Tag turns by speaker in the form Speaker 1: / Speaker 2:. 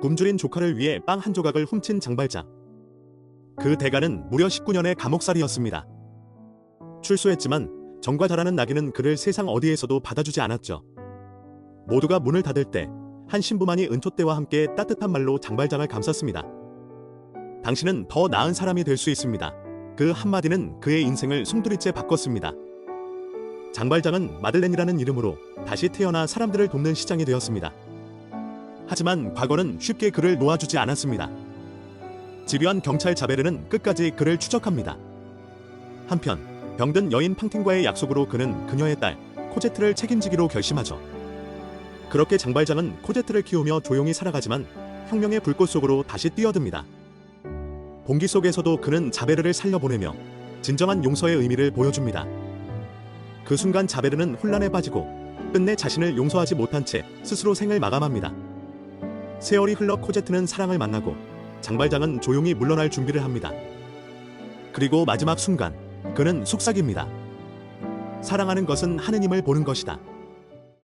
Speaker 1: 굶주린 조카를 위해 빵 한 조각을 훔친 장발장. 그 대가는 무려 19년의 감옥살이였습니다. 출소했지만 정과 자라는 나귀는 그를 세상 어디에서도 받아주지 않았죠. 모두가 문을 닫을 때 한 신부만이 은촛대와 함께 따뜻한 말로 장발장을 감쌌습니다. 당신은 더 나은 사람이 될 수 있습니다. 그 한마디는 그의 인생을 송두리째 바꿨습니다. 장발장은 마들렌이라는 이름으로 다시 태어나 사람들을 돕는 시장이 되었습니다. 하지만 과거는 쉽게 그를 놓아주지 않았습니다. 집요한 경찰 자베르는 끝까지 그를 추적합니다. 한편 병든 여인 팡틴과의 약속으로 그는 그녀의 딸 코제트를 책임지기로 결심하죠. 그렇게 장발장은 코제트를 키우며 조용히 살아가지만 혁명의 불꽃 속으로 다시 뛰어듭니다. 봉기 속에서도 그는 자베르를 살려보내며 진정한 용서의 의미를 보여줍니다. 그 순간 자베르는 혼란에 빠지고 끝내 자신을 용서하지 못한 채 스스로 생을 마감합니다. 세월이 흘러 코제트는 사랑을 만나고 장발장은 조용히 물러날 준비를 합니다. 그리고 마지막 순간 그는 속삭입니다. 사랑하는 것은 하느님을 보는 것이다.